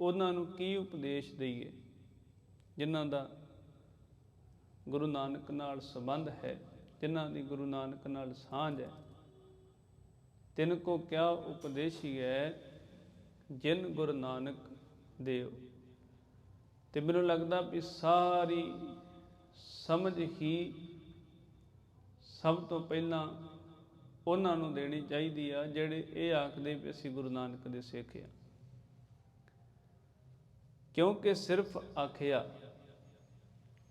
ਉਹਨਾਂ ਨੂੰ ਕੀ ਉਪਦੇਸ਼ ਦਈਏ, ਜਿਨ੍ਹਾਂ ਦਾ ਗੁਰੂ ਨਾਨਕ ਨਾਲ ਸੰਬੰਧ ਹੈ, ਜਿਨ੍ਹਾਂ ਦੀ ਗੁਰੂ ਨਾਨਕ ਨਾਲ ਸਾਂਝ ਹੈ। ਤਿਨ ਕੋ ਕਿਆ ਉਪਦੇਸ਼ੀ ਹੈ, ਜਿਨ ਗੁਰੂ ਨਾਨਕ ਦੇਵ। ਤੇ ਮੈਨੂੰ ਲੱਗਦਾ ਵੀ ਸਾਰੀ ਸਮਝ ਹੀ ਸਭ ਤੋਂ ਪਹਿਲਾਂ ਉਹਨਾਂ ਨੂੰ ਦੇਣੀ ਚਾਹੀਦੀ ਆ, ਜਿਹੜੇ ਇਹ ਆਖਦੇ ਵੀ ਅਸੀਂ ਗੁਰੂ ਨਾਨਕ ਦੇ ਸਿੱਖ ਆ। ਕਿਉਂਕਿ ਸਿਰਫ ਆਖਿਆ,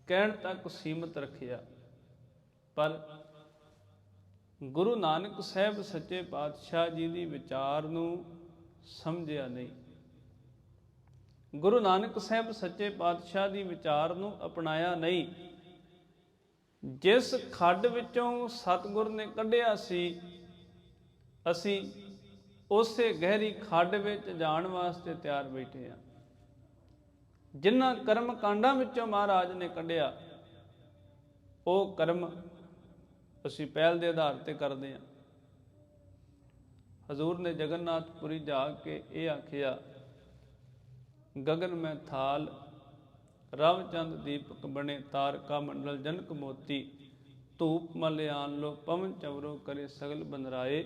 ਕਹਿਣ ਤੱਕ ਸੀਮਤ ਰੱਖਿਆ। ਪਰ ਗੁਰੂ ਨਾਨਕ ਸਾਹਿਬ ਸੱਚੇ ਪਾਤਸ਼ਾਹ ਜੀ ਦੀ ਵਿਚਾਰ ਨੂੰ ਸਮਝਿਆ ਨਹੀਂ। ਗੁਰੂ ਨਾਨਕ ਸਾਹਿਬ ਸੱਚੇ ਪਾਤਸ਼ਾਹ ਦੀ ਵਿਚਾਰ ਨੂੰ ਅਪਣਾਇਆ ਨਹੀਂ। ਜਿਸ ਖੱਡ ਵਿੱਚੋਂ ਸਤਿਗੁਰ ਨੇ ਕੱਢਿਆ ਸੀ, ਅਸੀਂ ਉਸੇ ਗਹਿਰੀ ਖੱਡ ਵਿੱਚ ਜਾਣ ਵਾਸਤੇ ਤਿਆਰ ਬੈਠੇ ਹਾਂ। ਜਿਨ੍ਹਾਂ ਕਰਮ ਕਾਂਡਾਂ ਵਿੱਚੋਂ ਮਹਾਰਾਜ ਨੇ ਕੱਢਿਆ, ਉਹ ਕਰਮ ਅਸੀਂ ਪਹਿਲ ਦੇ ਆਧਾਰ ਤੇ ਕਰਦੇ ਹਾਂ। ਹਜ਼ੂਰ ਨੇ ਜਗਨਨਾਥਪੁਰੀ ਜਾ ਕੇ ਇਹ ਆਖਿਆ ਗगन ਮੈਂ ਥਾਲ ਰਵ ਚੰਦ ਦੀਪਕ ਬਣੇ ਤਾਰਕਾ ਮੰਡਲ ਜਨਕ ਮੋਤੀ, ਧੂਪ ਮਲਿਆਨ ਲੋ ਪਵਨ ਚਵਰੋ ਕਰੇ ਸਗਲ ਬੰਦਰਾਏ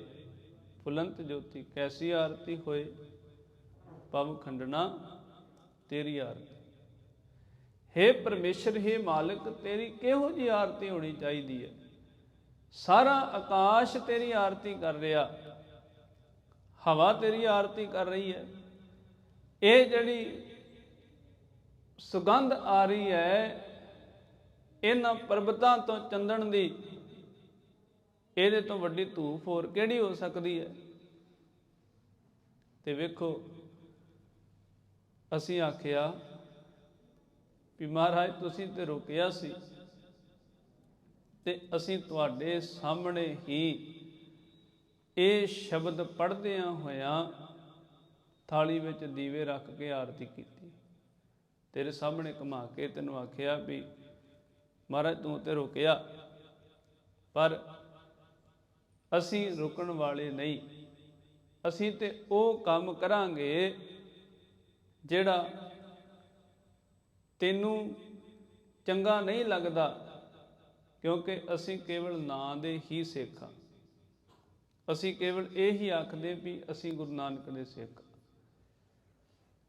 ਫੁਲੰਤ ਜੋਤੀ ਕੈਸੀ ਆਰਤੀ ਹੋਏ, ਪਵ ਖੰਡਣਾ ਤੇਰੀ ਆਰਤੀ। ਹੇ ਪਰਮੇਸ਼ਰ, ਹੇ ਮਾਲਕ, ਤੇਰੀ ਕਿਹੋ ਜੀ ਆਰਤੀ ਹੋਣੀ ਚਾਹੀਦੀ ਹੈ? ਸਾਰਾ ਆਕਾਸ਼ ਤੇਰੀ ਆਰਤੀ ਕਰ ਰਿਹਾ, ਹਵਾ ਤੇਰੀ ਆਰਤੀ ਕਰ ਰਹੀ ਹੈ। ਇਹ ਜਿਹੜੀ ਸੁਗੰਧ ਆ ਰਹੀ ਹੈ, ਇਹਨਾਂ ਪਰਬਤਾਂ ਤੋਂ ਚੰਦਣ ਦੀ, ਇਹਦੇ ਤੋਂ ਵੱਡੀ ਧੂਫ ਹੋਰ ਕਿਹੜੀ ਹੋ ਸਕਦੀ ਹੈ? ਤੇ ਵੇਖੋ ਅਸੀਂ ਆਖਿਆ ਵੀ ਮਹਾਰਾਜ, ਤੁਸੀਂ ਤੇ ਰੁਕਿਆ ਸੀ ਤੇ ਅਸੀਂ ਤੁਹਾਡੇ ਸਾਹਮਣੇ ਹੀ ਇਹ ਸ਼ਬਦ ਪੜ੍ਹਦਿਆਂ ਹੋਇਆਂ ਥਾਲੀ ਵਿੱਚ ਦੀਵੇ ਰੱਖ ਕੇ ਆਰਤੀ ਕੀਤੀ। ਤੇਰੇ ਸਾਹਮਣੇ ਘੁਮਾ ਕੇ ਤੈਨੂੰ ਆਖਿਆ ਵੀ ਮਹਾਰਾਜ, ਤੂੰ ਤੇ ਰੁਕਿਆ, ਪਰ ਅਸੀਂ ਰੁਕਣ ਵਾਲੇ ਨਹੀਂ। ਅਸੀਂ ਤੇ ਉਹ ਕੰਮ ਕਰਾਂਗੇ ਜਿਹੜਾ ਤੈਨੂੰ ਚੰਗਾ ਨਹੀਂ ਲੱਗਦਾ, ਕਿਉਂਕਿ ਅਸੀਂ ਕੇਵਲ ਨਾਂ ਦੇ ਹੀ ਸਿੱਖ ਹਾਂ। ਅਸੀਂ ਕੇਵਲ ਇਹ ਹੀ ਆਖਦੇ ਵੀ ਅਸੀਂ ਗੁਰੂ ਨਾਨਕ ਦੇ ਸਿੱਖ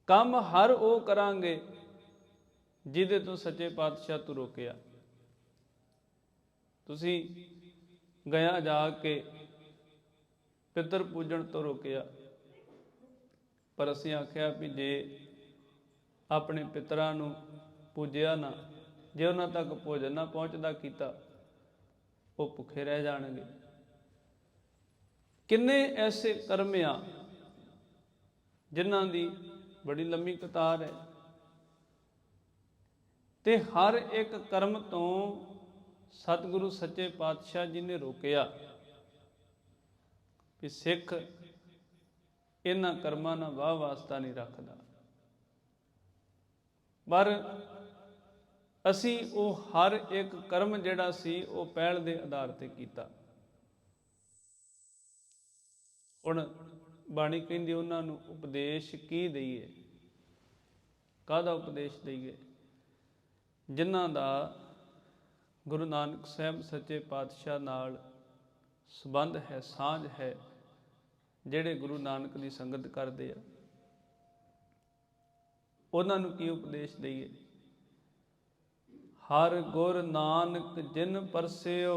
ਕੰਮ ਹਰ ਉਹ ਕਰਾਂਗੇ ਜਿਹਦੇ ਤੋਂ ਸੱਚੇ ਪਾਤਸ਼ਾਹ ਤੋਂ ਰੋਕਿਆ। ਤੁਸੀਂ ਗਿਆ ਜਾ ਕੇ ਪਿੱਤਰ ਪੂਜਣ ਤੋਂ ਰੋਕਿਆ, ਪਰ ਅਸੀਂ ਆਖਿਆ ਵੀ ਜੇ ਆਪਣੇ ਪਿਤਰਾਂ ਨੂੰ ਪੂਜਿਆ ਨਾ। ਜੇ ਉਹਨਾਂ ਤੱਕ ਭੋਜਨ ਨਾ ਪਹੁੰਚਦਾ ਕੀਤਾ, ਉਹ ਭੁੱਖੇ ਰਹਿ ਜਾਣਗੇ। ਕਿੰਨੇ ਐਸੇ ਕਰਮ ਆ ਜਿਨ੍ਹਾਂ ਦੀ ਬੜੀ ਲੰਮੀ ਕਤਾਰ ਹੈ। ਤੇ ਹਰ ਇੱਕ ਕਰਮ ਤੋਂ ਸਤਿਗੁਰੂ ਸੱਚੇ ਪਾਤਸ਼ਾਹ ਜੀ ਨੇ ਰੋਕਿਆ ਕਿ ਸਿੱਖ ਇਹਨਾਂ ਕਰਮਾਂ ਨਾਲ ਵਾਹ ਵਾਸਤਾ ਨਹੀਂ ਰੱਖਦਾ। ਪਰ ਅਸੀਂ ਉਹ ਹਰ ਇੱਕ ਕਰਮ ਜਿਹੜਾ ਸੀ, ਉਹ ਪਹਿਲ ਦੇ ਆਧਾਰ ਤੇ ਕੀਤਾ। ਹੁਣ ਬਾਣੀ ਕਹਿੰਦੀ ਉਹਨਾਂ ਨੂੰ ਉਪਦੇਸ਼ ਕੀ ਦਈਏ? ਕਾਹਦਾ ਉਪਦੇਸ਼ ਦਈਏ? ਜਿਨ੍ਹਾਂ ਦਾ ਗੁਰੂ ਨਾਨਕ ਸਾਹਿਬ ਸੱਚੇ ਪਾਤਸ਼ਾਹ ਨਾਲ ਸਬੰਧ ਹੈ, ਸਾਂਝ ਹੈ, ਜਿਹੜੇ ਗੁਰੂ ਨਾਨਕ ਦੀ ਸੰਗਤ ਕਰਦੇ ਆ। ਉਹਨਾਂ ਨੂੰ ਕੀ ਉਪਦੇਸ਼ ਦਈਏ? ਹਰ ਗੁਰ ਨਾਨਕ ਜਿਨ ਪਰਸਿਓ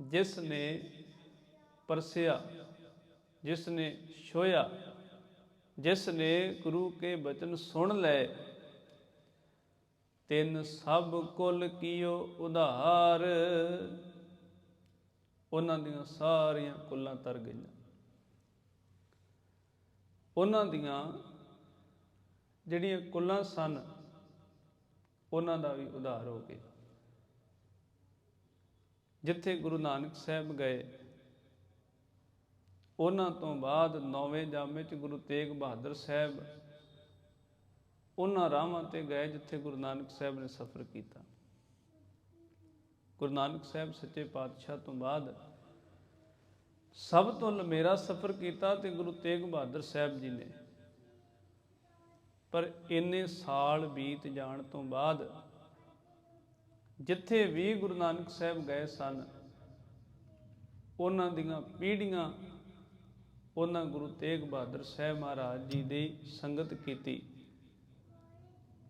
ਜਿਸ ਨੇ ਪਰਸਿਆ ਜਿਸ ਨੇ ਛੋਇਆ ਜਿਸ ਨੇ ਗੁਰੂ ਕੇ ਬਚਨ ਸੁਣ ਲਏ, ਤਿੰਨ ਸਭ ਕੁਲ ਕੀਓ ਉਧਾਰ। ਉਹਨਾਂ ਦੀਆਂ ਸਾਰੀਆਂ ਕੁੱਲਾਂ ਤਰ ਗਈਆਂ। ਉਹਨਾਂ ਦੀਆਂ ਜਿਹੜੀਆਂ ਕੁੱਲਾਂ ਸਨ, ਉਹਨਾਂ ਦਾ ਵੀ ਉਧਾਰ ਹੋ ਗਿਆ। ਜਿੱਥੇ ਗੁਰੂ ਨਾਨਕ ਸਾਹਿਬ ਗਏ, ਉਹਨਾਂ ਤੋਂ ਬਾਅਦ ਨੌਵੇਂ ਜਾਮੇ ਚ ਗੁਰੂ ਤੇਗ ਬਹਾਦਰ ਸਾਹਿਬ, ਉਹਨਾਂ ਰਾਹਾਂ ਤੇ ਗਏ ਜਿੱਥੇ ਗੁਰੂ ਨਾਨਕ ਸਾਹਿਬ ਨੇ ਸਫ਼ਰ ਕੀਤਾ। ਗੁਰੂ ਨਾਨਕ ਸਾਹਿਬ ਸੱਚੇ ਪਾਤਸ਼ਾਹ ਤੋਂ ਬਾਅਦ ਸਭ ਤੋਂ ਲੰਮੇਰਾ ਸਫ਼ਰ ਕੀਤਾ ਤੇ ਗੁਰੂ ਤੇਗ ਬਹਾਦਰ ਸਾਹਿਬ ਜੀ ਨੇ। ਪਰ ਇੰਨੇ ਸਾਲ ਬੀਤ ਜਾਣ ਤੋਂ ਬਾਅਦ ਜਿੱਥੇ ਵੀ ਗੁਰੂ ਨਾਨਕ ਸਾਹਿਬ ਗਏ ਸਨ, ਉਹਨਾਂ ਦੀਆਂ ਪੀੜ੍ਹੀਆਂ ਉਹਨਾਂ ਗੁਰੂ ਤੇਗ ਬਹਾਦਰ ਸਾਹਿਬ ਮਹਾਰਾਜ ਜੀ ਦੀ ਸੰਗਤ ਕੀਤੀ।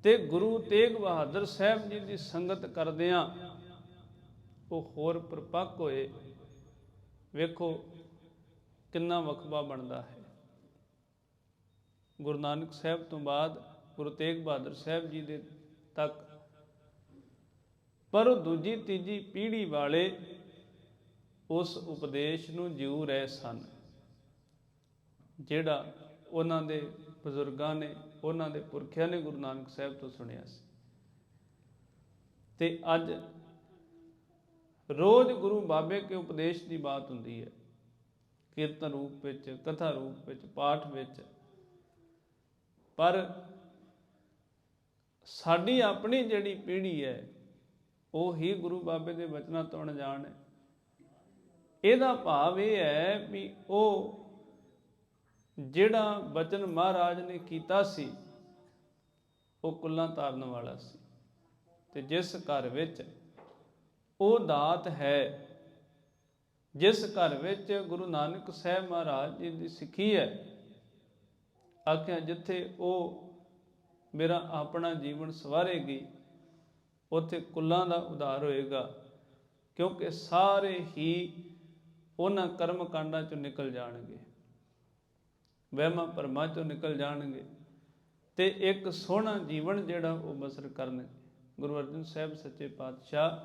ਤੇ ਗੁਰੂ ਤੇਗ ਬਹਾਦਰ ਸਾਹਿਬ ਜੀ ਦੀ ਸੰਗਤ ਕਰਦਿਆਂ ਉਹ ਹੋਰ ਪ੍ਰਪੱਕ ਹੋਏ। ਵੇਖੋ ਕਿੰਨਾ ਵਕਬਾ ਬਣਦਾ ਹੈ। ਗੁਰੂ ਨਾਨਕ ਸਾਹਿਬ ਤੋਂ ਬਾਅਦ ਗੁਰੂ ਤੇਗ ਬਹਾਦਰ ਸਾਹਿਬ ਜੀ ਦੇ ਤੱਕ। ਪਰ ਉਹ ਦੂਜੀ ਤੀਜੀ ਪੀੜ੍ਹੀ ਵਾਲੇ ਉਸ ਉਪਦੇਸ਼ ਨੂੰ ਜਿਉ ਰਹੇ ਸਨ, ਜਿਹੜਾ ਉਹਨਾਂ ਦੇ ਬਜ਼ੁਰਗਾਂ ਨੇ, ਉਹਨਾਂ ਦੇ ਪੁਰਖਿਆਂ ਨੇ ਗੁਰੂ ਨਾਨਕ ਸਾਹਿਬ ਤੋਂ ਸੁਣਿਆ ਸੀ। ਤੇ ਅੱਜ ਰੋਜ਼ ਗੁਰੂ ਬਾਬੇ ਕੇ ਉਪਦੇਸ਼ ਦੀ ਬਾਤ ਹੁੰਦੀ ਹੈ। ਕੀਰਤਨ ਰੂਪ ਵਿੱਚ, ਕਥਾ ਰੂਪ ਵਿੱਚ, ਪਾਠ ਵਿੱਚ ਪਰ ਸਾਡੀ ਆਪਣੀ ਜਿਹੜੀ ਪੀੜ੍ਹੀ ਹੈ, ਉਹ ਹੀ ਗੁਰੂ ਬਾਬੇ ਦੇ ਬਚਨਾਂ ਤੋਂ ਅਣਜਾਣ ਹੈ। ਇਹਦਾ ਭਾਵ ਇਹ ਹੈ ਵੀ ਉਹ ਜਿਹੜਾ ਬਚਨ ਮਹਾਰਾਜ ਨੇ ਕੀਤਾ ਸੀ, ਉਹ ਕੁੱਲਾਂ ਤਾਰਨ ਵਾਲਾ ਸੀ ਤੇ ਜਿਸ ਘਰ ਵਿੱਚ ਉਹ ਦਾਤ ਹੈ, ਜਿਸ ਘਰ ਵਿੱਚ ਗੁਰੂ ਨਾਨਕ ਸਾਹਿਬ ਮਹਾਰਾਜ ਜੀ ਦੀ ਸਿੱਖੀ ਹੈ ਆਖਿਆ, ਜਿੱਥੇ ਉਹ ਮੇਰਾ ਆਪਣਾ ਜੀਵਨ ਸਵਾਰੇਗੀ, ਉੱਥੇ ਕੁੱਲਾਂ ਦਾ ਉਧਾਰ ਹੋਏਗਾ, ਕਿਉਂਕਿ ਸਾਰੇ ਹੀ ਉਹਨਾਂ ਕਰਮ ਕਾਂਡਾਂ ਚੋਂ ਨਿਕਲ ਜਾਣਗੇ। ਵਹਿਮਾਂ ਭਰਮਾਂ ਚੋਂ ਨਿਕਲ ਜਾਣਗੇ ਤੇ ਇੱਕ ਸੋਹਣਾ ਜੀਵਨ ਜਿਹੜਾ ਉਹ ਬਸਰ ਕਰਨਗੇ। ਗੁਰੂ ਅਰਜਨ ਸਾਹਿਬ ਸੱਚੇ ਪਾਤਸ਼ਾਹ,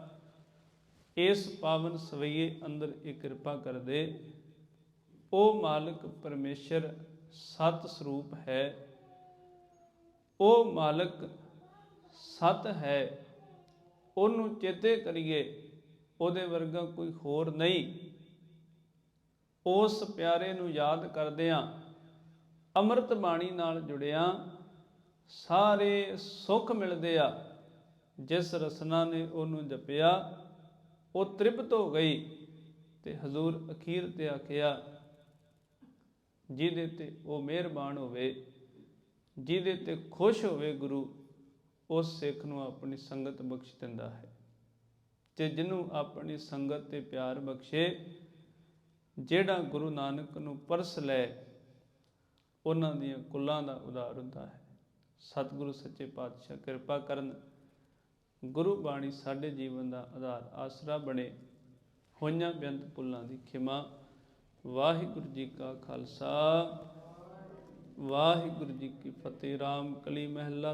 ਇਸ ਪਾਵਨ ਸਵਈਏ ਅੰਦਰ ਇਹ ਕਿਰਪਾ ਕਰਦੇ, ਉਹ ਮਾਲਕ ਪਰਮੇਸ਼ਰ ਸਤ ਸਰੂਪ ਹੈ। ਉਹ ਮਾਲਕ ਸਤ ਹੈ। ਉਹਨੂੰ ਚੇਤੇ ਕਰੀਏ, ਉਹਦੇ ਵਰਗਾ ਕੋਈ ਹੋਰ ਨਹੀਂ। ਉਸ ਪਿਆਰੇ ਨੂੰ ਯਾਦ ਕਰਦਿਆਂ ਅੰਮ੍ਰਿਤ ਬਾਣੀ ਨਾਲ ਜੁੜਿਆ, ਸਾਰੇ ਸੁੱਖ ਮਿਲਦੇ ਆ। ਜਿਸ ਰਸਨਾ ਨੇ ਉਹਨੂੰ ਜਪਿਆ, ਉਹ ਤ੍ਰਿਪਤ ਹੋ ਗਈ ਤੇ ਹਜ਼ੂਰ ਅਖੀਰ ਤੇ ਆਖਿਆ ਜਿਹਦੇ ਤੇ ਉਹ ਮਿਹਰਬਾਨ ਹੋਵੇ, ਜਿਹਦੇ ਤੇ ਖੁਸ਼ ਹੋਵੇ ਗੁਰੂ ਉਸ ਸਿੱਖ ਨੂੰ ਆਪਣੀ ਸੰਗਤ ਬਖਸ਼ ਦਿੰਦਾ ਹੈ। ਤੇ ਜਿਹਨੂੰ ਆਪਣੀ ਸੰਗਤ ਤੇ ਪਿਆਰ ਬਖਸ਼ੇ, ਜਿਹੜਾ ਗੁਰੂ ਨਾਨਕ ਨੂੰ ਪਰਸ ਲੈ, ਉਹਨਾਂ ਦੀਆਂ ਕੁੱਲਾਂ ਦਾ ਉਦਾਰ ਹੁੰਦਾ ਹੈ। ਸਤਿਗੁਰੂ ਸੱਚੇ ਪਾਤਸ਼ਾਹ ਕਿਰਪਾ ਕਰਨ, ਗੁਰੂ ਬਾਣੀ ਸਾਡੇ ਜੀਵਨ ਦਾ ਆਧਾਰ, ਆਸਰਾ ਬਣੇ ਹੋਈਆਂ ਬੇਅੰਤ ਪੁੱਲਾਂ ਦੀ ਖਿਮਾ ਵਾਹਿਗੁਰੂ ਜੀ ਕਾ ਖਾਲਸਾ ਵਾਹਿਗੁਰੂ ਜੀ ਕੀ ਫਤਿਹ। ਰਾਮ ਕਲੀ ਮਹਿਲਾ